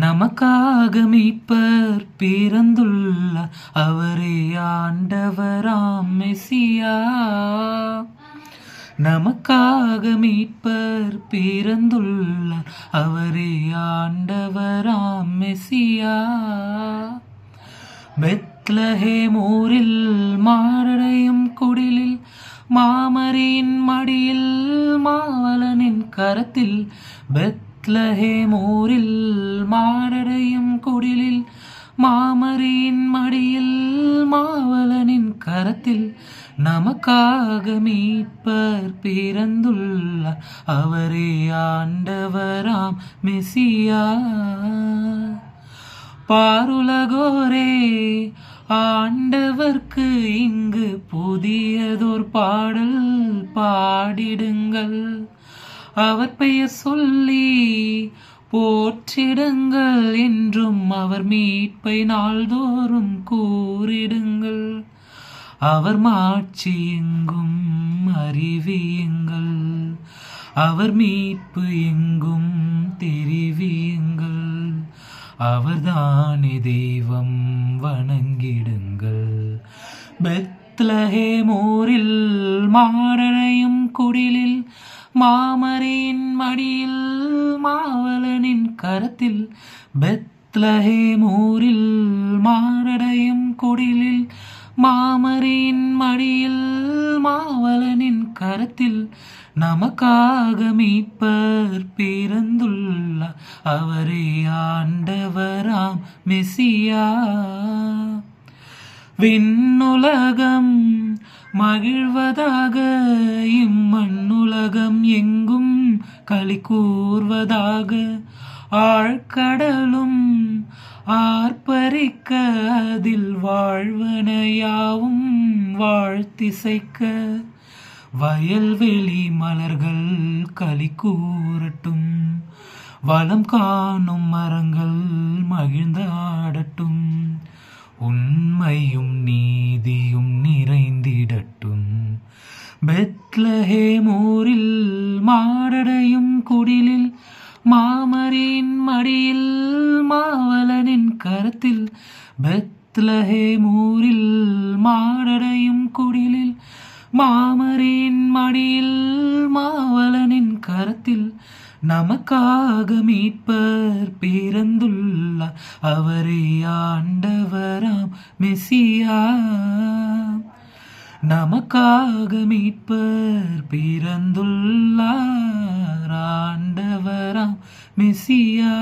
நமக்காக மீட்பர் பிறந்துள்ள அவரே ஆண்டவராம் மெசியா. நமக்காக மீட்பர் பிறந்துள்ள அவரே ஆண்டவராம் மெசியா. பெத்லஹேம் மாரடையும் குடிலில் மாமரியின் மடியில் மாவலனின் கரத்தில் பெத் ஊரில் மாரடையும் குடிலில் மாமரியின் மடியில் மாவலனின் கரத்தில் நமக்காக மீட்பர் பிறந்துள்ள அவரே ஆண்டவராம் மெசியா. பாருலகோரே ஆண்டவர்க்கு இங்கு புதியதோர் பாடல் பாடிடுங்கள். அவர் பெயர் சொல்லி போற்றிடுங்கள் என்றும் அவர் மீட்பை நாள்தோறும் கூறிடுங்கள். அவர் மாட்சி எங்கும் அறிவியுங்கள். அவர் மீட்பு எங்கும் தெரிவியுங்கள். அவர்தானே தெய்வம் வணங்கிடுங்கள். பெத்லஹே மோரில் மாரணையும் குடிலில் மாமரியின் மடியில் மாவலனின் கரத்தில் பெத்லஹேமூரில் மாரடையும் குடிலில் மாமரியின் மடியில் மாவலனின் கரத்தில் நமக்காக மீட்பர் பிறந்துள்ள அவரே ஆண்டவராம் மெசியா. விண்ணுலகம் மகிழ்வதாக இம்மண்ணுலகம் களி கூர்வதாக ஆழ்கடலும் ஆர்ப்பரிக்க அதில் வாழ்வனையாவும் வாழ்த்திசைக்க வயல்வெளி மலர்கள் களி கூறட்டும். வளம் காணும் மரங்கள் மகிழ்ந்தாடட்டும் உண்மையும் பெத்லஹேமூரில் மாரடையும் குடிலில் மாமரியின் மடியில் மாவலனின் கரத்தில் பெத்லஹேமூரில் மாரடையும் குடிலில் மாமரியின் மடியில் மாவலனின் கரத்தில் நமக்காக மீட்பர் பிறந்துள்ள அவரே ஆண்டவராம் மெசியா. நமக்காக மீட்பர் பிறந்துள்ளார் ஆண்டவராம் மெசியா.